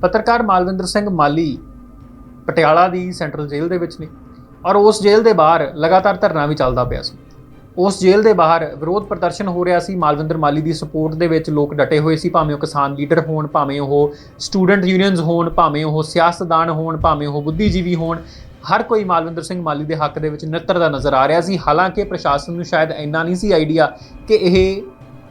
ਪੱਤਰਕਾਰ ਮਾਲਵਿੰਦਰ ਸਿੰਘ ਮਾਲੀ ਪਟਿਆਲਾ ਦੀ ਸੈਂਟਰਲ ਜੇਲ੍ਹ ਦੇ ਵਿੱਚ ਨੇ ਔਰ ਉਸ ਜੇਲ੍ਹ ਦੇ ਬਾਹਰ ਲਗਾਤਾਰ ਧਰਨਾ ਵੀ ਚੱਲਦਾ ਪਿਆ ਸੀ। ਉਸ ਜੇਲ੍ਹ ਦੇ ਬਾਹਰ ਵਿਰੋਧ ਪ੍ਰਦਰਸ਼ਨ ਹੋ ਰਿਹਾ ਸੀ। ਮਾਲਵਿੰਦਰ ਮਾਲੀ ਦੀ ਸਪੋਰਟ ਦੇ ਵਿੱਚ ਲੋਕ ਡਟੇ ਹੋਏ ਸੀ। ਭਾਵੇਂ ਉਹ ਕਿਸਾਨ ਲੀਡਰ ਹੋਣ, ਭਾਵੇਂ ਉਹ ਸਟੂਡੈਂਟ ਯੂਨੀਅਨਸ ਹੋਣ, ਭਾਵੇਂ ਉਹ ਸਿਆਸਤਦਾਨ ਹੋਣ, ਭਾਵੇਂ ਉਹ ਬੁੱਧੀਜੀਵੀ ਹੋਣ, ਹਰ ਕੋਈ ਮਾਲਵਿੰਦਰ ਸਿੰਘ ਮਾਲੀ ਦੇ ਹੱਕ ਦੇ ਵਿੱਚ ਨਿੱਤਰ ਦਾ ਨਜ਼ਰ ਆ ਰਿਹਾ ਸੀ। ਹਾਲਾਂਕਿ ਪ੍ਰਸ਼ਾਸਨ ਨੂੰ ਸ਼ਾਇਦ ਇੰਨਾ ਨਹੀਂ ਸੀ ਆਈਡੀਆ ਕਿ ਇਹ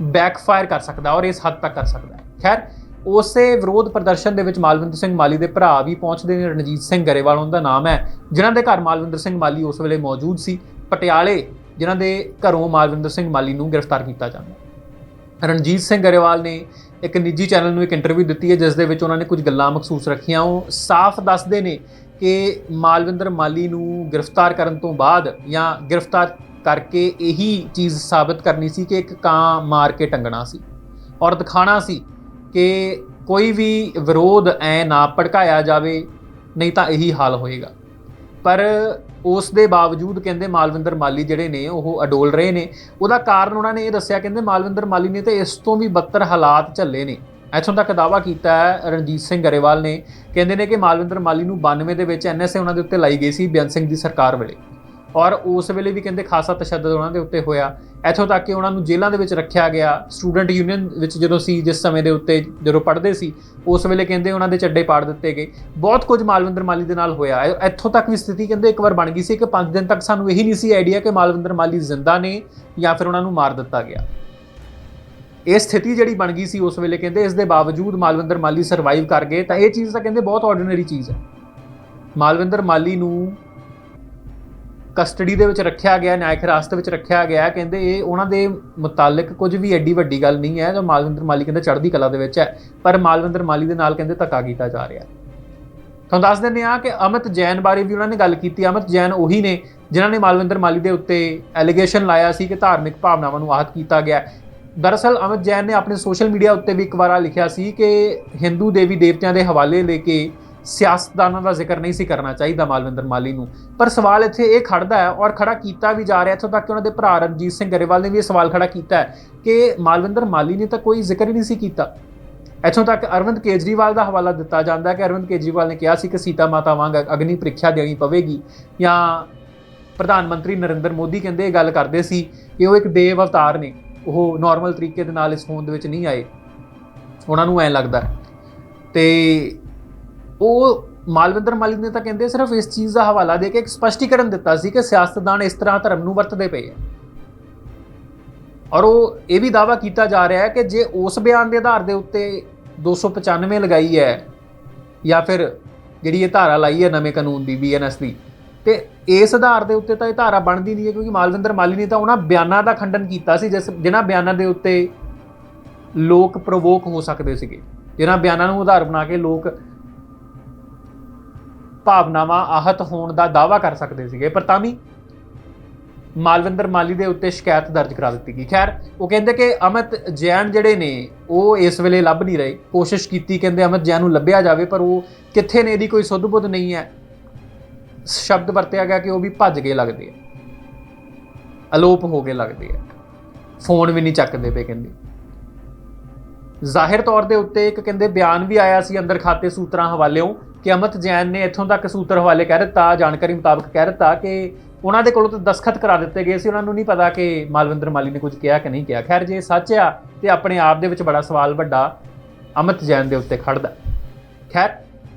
ਬੈਕਫਾਇਰ ਕਰ ਸਕਦਾ ਔਰ ਇਸ ਹੱਦ ਤੱਕ ਕਰ ਸਕਦਾ ਖੈਰ ਉਸੇ ਵਿਰੋਧ ਪ੍ਰਦਰਸ਼ਨ ਦੇ ਵਿੱਚ ਮਾਲਵਿੰਦਰ ਸਿੰਘ ਮਾਲੀ ਦੇ ਭਰਾ ਵੀ ਪਹੁੰਚਦੇ ਨੇ, ਰਣਜੀਤ ਸਿੰਘ ਗਰੇਵਾਲ ਉਹਨਾਂ ਦਾ ਨਾਮ ਹੈ। ਜਿਨ੍ਹਾਂ ਦੇ ਘਰ ਮਾਲਵਿੰਦਰ ਸਿੰਘ ਮਾਲੀ ਉਸ ਵੇਲੇ ਮੌਜੂਦ ਸੀ। ਪਟਿਆਲੇ ਜਿਨ੍ਹਾਂ ਦੇ ਘਰੋਂ ਮਾਲਵਿੰਦਰ ਸਿੰਘ ਮਾਲੀ ਨੂੰ ਗ੍ਰਿਫਤਾਰ ਕੀਤਾ ਜਾਂਦਾ ਰਣਜੀਤ ਸਿੰਘ ਗਰੇਵਾਲ ਨੇ ਇੱਕ ਨਿੱਜੀ ਚੈਨਲ ਨੂੰ ਇੱਕ ਇੰਟਰਵਿਊ ਦਿੱਤੀ ਹੈ, ਜਿਸ ਦੇ ਵਿੱਚ ਉਹਨਾਂ ਨੇ ਕੁਝ ਗੱਲਾਂ ਮਖਸੂਸ ਰੱਖੀਆਂ। ਉਹ ਸਾਫ਼ ਦੱਸਦੇ ਨੇ ਕਿ ਮਾਲਵਿੰਦਰ ਮਾਲੀ ਨੂੰ ਗ੍ਰਿਫਤਾਰ ਕਰਨ ਤੋਂ ਬਾਅਦ ਜਾਂ ਗ੍ਰਿਫਤਾਰ ਕਰਕੇ ਇਹੀ ਚੀਜ਼ ਸਾਬਤ ਕਰਨੀ ਸੀ ਕਿ ਇੱਕ ਕਾਂ ਮਾਰ ਕੇ ਟੰਗਣਾ ਸੀ। ਔਰ ਦਿਖਾਣਾ ਸੀ। ਕਿ ਕੋਈ ਵੀ ਵਿਰੋਧ ਐ ਨਾ ਭੜਕਾਇਆ ਜਾਵੇ, ਨਹੀਂ ਤਾਂ ਇਹੀ ਹਾਲ ਹੋਏਗਾ। ਪਰ ਉਸ ਦੇ ਬਾਵਜੂਦ ਕਹਿੰਦੇ ਮਾਲਵਿੰਦਰ ਮਾਲੀ ਜਿਹੜੇ ਨੇ, ਉਹ ਅਡੋਲ ਰਹੇ ਨੇ। ਉਹਦਾ ਕਾਰਨ ਉਹਨਾਂ ਨੇ ਇਹ ਦੱਸਿਆ, ਕਹਿੰਦੇ ਮਾਲਵਿੰਦਰ ਮਾਲੀ ਨੇ ਤੇ ਇਸ ਤੋਂ ਵੀ ਬੱਤਰ ਹਾਲਾਤ ਝੱਲੇ ਨੇ। ਇੱਥੋਂ ਤੱਕ ਦਾਵਾ ਕੀਤਾ ਹੈ, ਰਣਜੀਤ ਸਿੰਘ ਗਰੇਵਾਲ ਨੇ। ਕਹਿੰਦੇ ਨੇ ਕਿ ਮਾਲਵਿੰਦਰ ਮਾਲੀ ਨੂੰ 92 ਦੇ ਵਿੱਚ ਐਨਐਸਏ ਉਹਨਾਂ ਦੇ ਉੱਤੇ ਲਾਈ ਗਈ ਸੀ, ਬੇਅੰਤ ਸਿੰਘ ਦੀ ਸਰਕਾਰ ਵੇਲੇ। ਔਰ ਉਸ ਵੇਲੇ ਵੀ ਕਹਿੰਦੇ ਖਾਸਾ ਤਸ਼ੱਦਦ ਉਹਨਾਂ ਦੇ ਉੱਤੇ ਹੋਇਆ। ਇੱਥੋਂ ਤੱਕ ਕਿ ਉਹਨਾਂ ਨੂੰ ਜੇਲ੍ਹਾਂ ਦੇ ਵਿੱਚ ਰੱਖਿਆ ਗਿਆ। ਸਟੂਡੈਂਟ ਯੂਨੀਅਨ ਵਿੱਚ ਜਦੋਂ ਸੀ, ਜਿਸ ਸਮੇਂ ਦੇ ਉੱਤੇ ਜਦੋਂ ਪੜ੍ਹਦੇ ਸੀ, ਉਸ ਵੇਲੇ ਕਹਿੰਦੇ ਉਹਨਾਂ ਦੇ ਚੱਡੇ ਪਾੜ ਦਿੱਤੇ ਗਏ। ਬਹੁਤ ਕੁਝ ਮਾਲਵਿੰਦਰ ਮਾਲੀ ਦੇ ਨਾਲ ਹੋਇਆ। ਹੈ। ਇੱਥੋਂ ਤੱਕ ਵੀ ਸਥਿਤੀ ਕਹਿੰਦੇ ਇੱਕ ਵਾਰ ਬਣ ਗਈ ਸੀ ਕਿ 5 ਦਿਨ ਤੱਕ ਸਾਨੂੰ ਇਹੀ ਨਹੀਂ ਸੀ ਆਈਡੀਆ ਕਿ ਮਾਲਵਿੰਦਰ ਮਾਲੀ ਜ਼ਿੰਦਾ ਨੇ ਜਾਂ ਫਿਰ ਉਹਨਾਂ ਨੂੰ ਮਾਰ ਦਿੱਤਾ ਗਿਆ। ਇਹ ਸਥਿਤੀ ਜਿਹੜੀ ਬਣ ਗਈ ਸੀ ਉਸ ਵੇਲੇ ਕਹਿੰਦੇ, ਇਸ ਦੇ ਬਾਵਜੂਦ ਮਾਲਵਿੰਦਰ ਮਾਲੀ ਸਰਵਾਈਵ ਕਰ ਗਏ। ਤਾਂ ਇਹ ਚੀਜ਼ ਤਾਂ ਕਹਿੰਦੇ ਬਹੁਤ ਆਰਡੀਨਰੀ ਚੀਜ਼ ਹੈ। ਮਾਲਵਿੰਦਰ ਮਾਲੀ ਨੂੰ ਕਸਟਡੀ ਦੇ ਵਿੱਚ ਰੱਖਿਆ ਗਿਆ, ਨਿਆਇਕ ਹਿਰਾਸਤ ਵਿੱਚ ਰੱਖਿਆ ਗਿਆ ਕਹਿੰਦੇ ਇਹ ਉਹਨਾਂ ਦੇ ਮੁਤਾਲਕ ਕੁਝ ਵੀ ਐਡੀ ਵੱਡੀ ਗੱਲ ਨਹੀਂ ਹੈ, ਜੋ ਮਾਲਵਿੰਦਰ ਮਾਲੀ ਕਹਿੰਦੇ ਚੜ੍ਹਦੀ ਕਲਾ ਦੇ ਵਿੱਚ ਹੈ, ਪਰ ਮਾਲਵਿੰਦਰ ਮਾਲੀ ਦੇ ਨਾਲ ਕਹਿੰਦੇ ਧੱਕਾ ਕੀਤਾ ਜਾ ਰਿਹਾ ਤੁਹਾਨੂੰ ਦੱਸ ਦਿੰਦੇ ਆ ਕਿ ਅਮਿਤ ਜੈਨ ਬਾਰੇ ਵੀ ਉਹਨਾਂ ਨੇ ਗੱਲ ਕੀਤੀ। ਅਮਿਤ ਜੈਨ ਉਹੀ ਨੇ ਜਿਨ੍ਹਾਂ ਨੇ ਮਾਲਵਿੰਦਰ ਮਾਲੀ ਦੇ ਉੱਤੇ ਐਲੀਗੇਸ਼ਨ ਲਾਇਆ ਸੀ ਕਿ ਧਾਰਮਿਕ ਭਾਵਨਾਵਾਂ ਨੂੰ ਆਹਤ ਕੀਤਾ ਗਿਆ ਦਰਅਸਲ ਅਮਿਤ ਜੈਨ ਨੇ ਆਪਣੇ ਸੋਸ਼ਲ ਮੀਡੀਆ ਉੱਤੇ ਵੀ ਇੱਕ ਵਾਰਾ ਲਿਖਿਆ ਸੀ ਕਿ ਹਿੰਦੂ ਦੇਵੀ ਦੇਵਤਿਆਂ ਦੇ ਹਵਾਲੇ ਲੈ ਕੇ ਸਿਆਸਤਦਾਨਾਂ ਦਾ ਜ਼ਿਕਰ ਨਹੀਂ ਸੀ ਕਰਨਾ ਚਾਹੀਦਾ ਮਾਲਵਿੰਦਰ ਮਾਲੀ ਨੂੰ। ਪਰ ਸਵਾਲ ਇੱਥੇ ਇਹ ਖੜਦਾ ਹੈ ਔਰ ਖੜਾ ਕੀਤਾ ਵੀ ਜਾ ਰਿਹਾ ਇੱਥੋਂ ਤੱਕ ਕਿ ਉਹਨਾਂ ਦੇ ਭਰਾ ਰਣਜੀਤ ਸਿੰਘ ਗਰੇਵਾਲ ਨੇ ਵੀ ਇਹ ਸਵਾਲ ਖੜਾ ਕੀਤਾ ਹੈ ਕਿ ਮਾਲਵਿੰਦਰ ਮਾਲੀ ਨੇ ਤਾਂ ਕੋਈ ਜ਼ਿਕਰ ਹੀ ਨਹੀਂ ਸੀ ਕੀਤਾ। ਇੱਥੋਂ ਤੱਕ ਅਰਵਿੰਦ ਕੇਜਰੀਵਾਲ ਦਾ ਹਵਾਲਾ ਦਿੱਤਾ ਜਾਂਦਾ ਹੈ ਕਿ ਅਰਵਿੰਦ ਕੇਜਰੀਵਾਲ ਨੇ ਕਿਹਾ ਸੀ ਕਿ ਸੀਤਾ ਮਾਤਾ ਵਾਂਗ ਅਗਨੀ ਪ੍ਰੀਖਿਆ ਦੇਣੀ ਪਵੇਗੀ। ਜਾਂ ਪ੍ਰਧਾਨ ਮੰਤਰੀ ਨਰਿੰਦਰ ਮੋਦੀ ਕਹਿੰਦੇ ਇਹ ਗੱਲ ਕਰਦੇ ਸੀ ਕਿ ਉਹ ਇੱਕ ਦੇਵ ਅਵਤਾਰ ਨੇ। ਉਹ ਨਾਰਮਲ ਤਰੀਕੇ ਦੇ ਨਾਲ ਇਸ ਹੋਂਦ ਵਿੱਚ ਨਹੀਂ ਆਏ। ਉਹਨਾਂ ਨੂੰ ਐ ਲੱਗਦਾ ਹੈ। ਤੇ ਉਹ ਮਾਲਵਿੰਦਰ ਮਾਲੀ ਨੇ ਤਾਂ ਕਹਿੰਦੇ ਸਿਰਫ ਇਸ ਚੀਜ਼ ਦਾ ਹਵਾਲਾ ਦੇ ਕੇ ਇੱਕ ਸਪਸ਼ਟੀਕਰਨ ਦਿੱਤਾ ਸੀ ਕਿ ਸਿਆਸਤਦਾਨ ਇਸ ਤਰ੍ਹਾਂ ਧਰਮ ਨੂੰ ਵਰਤਦੇ ਪਏ ਆ। ਔਰ ਉਹ ਇਹ ਵੀ ਦਾਵਾ ਕੀਤਾ ਜਾ ਰਿਹਾ ਹੈ ਕਿ ਜੇ ਉਸ ਬਿਆਨ ਦੇ ਆਧਾਰ ਦੇ ਉੱਤੇ 295 ਲਗਾਈ ਹੈ ਜਾਂ ਫਿਰ ਜਿਹੜੀ ਇਹ ਧਾਰਾ ਲਾਈ ਹੈ ਨਵੇਂ ਕਾਨੂੰਨ ਦੀ ਬੀਐਨਐਸ ਦੀ, ਤੇ ਇਸ ਆਧਾਰ ਦੇ ਉੱਤੇ ਤਾਂ ਇਹ ਧਾਰਾ ਬਣਦੀ ਨਹੀਂ ਹੈ ਕਿਉਂਕਿ ਮਾਲਵਿੰਦਰ ਮਾਲੀ ਨੇ ਤਾਂ ਉਹਨਾਂ ਬਿਆਨਾਂ ਦਾ ਖੰਡਨ ਕੀਤਾ ਸੀ, ਜਿਸ ਜਿਨ੍ਹਾਂ ਬਿਆਨਾਂ ਦੇ ਉੱਤੇ ਲੋਕ ਪ੍ਰਵੋਕ ਹੋ ਸਕਦੇ ਸੀਗੇ, ਜਿਨ੍ਹਾਂ ਬਿਆਨਾਂ ਨੂੰ ਆਧਾਰ ਬਣਾ ਕੇ ਲੋਕ ਭਾਵਨਾਵਾਂ ਆਹਤ ਹੋਣ ਦਾ ਦਾਵਾ ਕਰ ਸਕਦੇ ਸੀਗੇ, ਪਰ ਤਾਂ ਵੀ ਮਾਲਵਿੰਦਰ ਮਾਲੀ ਦੇ ਉੱਤੇ ਸ਼ਿਕਾਇਤ ਦਰਜ ਕਰਾ ਦਿੱਤੀ ਗਈ। ਖੈਰ, ਉਹ ਕਹਿੰਦੇ ਕਿ ਅਮਿਤ ਜੈਨ ਜਿਹੜੇ ਨੇ, ਉਹ ਇਸ ਵੇਲੇ ਲੱਭ ਨਹੀਂ ਰਹੇ। ਕੋਸ਼ਿਸ਼ ਕੀਤੀ, ਕਹਿੰਦੇ ਅਮਿਤ ਜੈਨ ਨੂੰ ਲੱਭਿਆ ਜਾਵੇ, ਪਰ ਉਹ ਕਿੱਥੇ ਨੇ ਇਹਦੀ ਕੋਈ ਸੁੱਧ ਬੁੱਧ ਨਹੀਂ ਹੈ। ਸ਼ਬਦ ਵਰਤਿਆ ਗਿਆ ਕਿ ਉਹ ਵੀ ਭੱਜ ਗਏ ਲੱਗਦੇ ਆ। ਅਲੋਪ ਹੋ ਗਏ ਲੱਗਦੇ ਆ। ਫੋਨ ਵੀ ਨਹੀਂ ਚੱਕਦੇ ਪਏ, ਕਹਿੰਦੇ। ਜ਼ਾਹਿਰ ਤੌਰ ਦੇ ਉੱਤੇ ਇੱਕ, ਕਹਿੰਦੇ, ਬਿਆਨ ਵੀ ਆਇਆ ਸੀ ਅੰਦਰ ਖਾਤੇ ਸੂਤਰਾਂ ਹਵਾਲਿਓਂ ਕਿ ਅਮਿਤ ਜੈਨ ਨੇ ਇੱਥੋਂ ਤੱਕ ਸੂਤਰ ਹਵਾਲੇ ਕਹਿ ਦਿੱਤਾ, ਜਾਣਕਾਰੀ ਮੁਤਾਬਕ ਕਹਿ ਦਿੱਤਾ ਕਿ ਉਹਨਾਂ ਦੇ ਕੋਲੋਂ ਤਾਂ ਦਸਖਤ ਕਰਾ ਦਿੱਤੇ ਗਏ ਸੀ। ਉਹਨਾਂ ਨੂੰ ਨਹੀਂ ਪਤਾ ਕਿ ਮਾਲਵਿੰਦਰ ਮਾਲੀ ਨੇ ਕੁਝ ਕਿਹਾ ਕਿ ਨਹੀਂ ਕਿਹਾ। ਖੈਰ, ਜੇ ਸੱਚ ਆ ਤੇ ਆਪਣੇ ਆਪ ਦੇ ਵਿੱਚ ਬੜਾ ਸਵਾਲ ਵੱਡਾ ਅਮਿਤ ਜੈਨ ਦੇ ਉੱਤੇ ਖੜਦਾ। ਖੈਰ,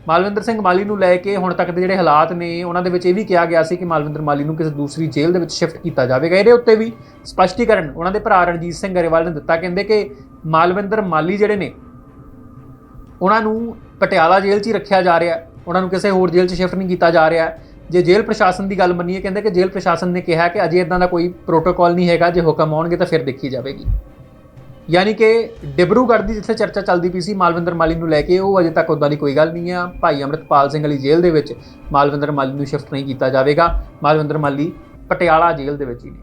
ਮਾਲਵਿੰਦਰ ਸਿੰਘ ਮਾਲੀ ਨੂੰ ਲੈ ਕੇ ਹੁਣ ਤੱਕ ਦੇ ਜਿਹੜੇ ਹਾਲਾਤ ਨੇ, ਉਹਨਾਂ ਦੇ ਵਿੱਚ ਇਹ ਵੀ ਕਿਹਾ ਗਿਆ ਸੀ ਕਿ ਮਾਲਵਿੰਦਰ ਮਾਲੀ ਨੂੰ ਕਿਸੇ ਦੂਸਰੀ ਜੇਲ੍ਹ ਦੇ ਵਿੱਚ ਸ਼ਿਫਟ ਕੀਤਾ ਜਾਵੇਗਾ। ਇਹਦੇ ਉੱਤੇ ਵੀ ਸਪਸ਼ਟੀਕਰਨ ਉਹਨਾਂ ਦੇ ਭਰਾ ਰਣਜੀਤ ਸਿੰਘ ਗਰੇਵਾਲ ਨੇ ਦਿੱਤਾ। ਕਹਿੰਦੇ ਕਿ ਮਾਲਵਿੰਦਰ ਮਾਲੀ ਜਿਹੜੇ ਨੇ, ਉਹਨਾਂ ਨੂੰ ਪਟਿਆਲਾ ਜੇਲ੍ਹ 'ਚ ਹੀ ਰੱਖਿਆ ਜਾ ਰਿਹਾ ਹੈ। ਉਹਨਾਂ ਨੂੰ ਕਿਸੇ ਹੋਰ ਜੇਲ੍ਹ 'ਚ ਸ਼ਿਫਟ ਨਹੀਂ ਕੀਤਾ ਜਾ ਰਿਹਾ ਹੈ। ਜੇ ਜੇਲ੍ਹ ਪ੍ਰਸ਼ਾਸਨ ਦੀ ਗੱਲ ਮੰਨੀਏ, ਕਹਿੰਦੇ ਕਿ ਜੇਲ੍ਹ ਪ੍ਰਸ਼ਾਸਨ ਨੇ ਕਿਹਾ ਕਿ ਅਜੇ ਇਦਾਂ ਦਾ ਕੋਈ ਪ੍ਰੋਟੋਕਾਲ ਨਹੀਂ ਹੈਗਾ, ਜੇ ਹੁਕਮ ਆਉਣਗੇ ਤਾਂ ਫਿਰ ਦੇਖੀ ਜਾਵੇਗੀ ਯਾਨੀ ਕਿ ਡਿਬਰੂਗੜ੍ਹ ਦੀ ਜਿੱਥੇ ਚਰਚਾ ਚੱਲਦੀ ਪਈ ਸੀ ਮਾਲਵਿੰਦਰ ਮਾਲੀ ਨੂੰ ਲੈ ਕੇ, ਉਹ ਅਜੇ ਤੱਕ ਉਦਾਂ ਦੀ ਕੋਈ ਗੱਲ ਨਹੀਂ ਆ ਭਾਈ ਅੰਮ੍ਰਿਤਪਾਲ ਸਿੰਘ ਵਾਲੀ ਜੇਲ੍ਹ ਦੇ ਵਿੱਚ ਮਾਲਵਿੰਦਰ ਮਾਲੀ ਨੂੰ ਸ਼ਿਫਟ ਨਹੀਂ ਕੀਤਾ ਜਾਵੇਗਾ ਮਾਲਵਿੰਦਰ ਮਾਲੀ ਪਟਿਆਲਾ ਜੇਲ੍ਹ ਦੇ ਵਿੱਚ ਹੀ ਨੇ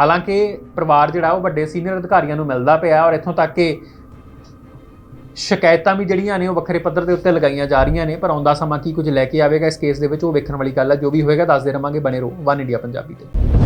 ਹਾਲਾਂਕਿ ਪਰਿਵਾਰ ਜਿਹੜਾ ਉਹ ਵੱਡੇ ਸੀਨੀਅਰ ਅਧਿਕਾਰੀਆਂ ਨੂੰ ਮਿਲਦਾ ਪਿਆ ਔਰ ਇੱਥੋਂ ਤੱਕ ਕਿ ਸ਼ਿਕਾਇਤਾਂ ਵੀ ਜਿਹੜੀਆਂ ਨੇ ਉਹ ਵੱਖਰੇ ਪੱਧਰ ਦੇ ਉੱਤੇ ਲਗਾਈਆਂ ਜਾ ਰਹੀਆਂ ਨੇ, ਪਰ ਆਉਂਦਾ ਸਮਾਂ ਕੀ ਕੁਝ ਲੈ ਕੇ ਆਵੇਗਾ ਇਸ ਕੇਸ ਦੇ ਵਿੱਚ, ਉਹ ਵੇਖਣ ਵਾਲੀ ਗੱਲ ਹੈ ਜੋ ਵੀ ਹੋਏਗਾ ਦੱਸਦੇ ਰਵਾਂਗੇ, ਬਣੇ ਰਹੋ ਵਨ ਇੰਡੀਆ ਪੰਜਾਬੀ ਤੇ।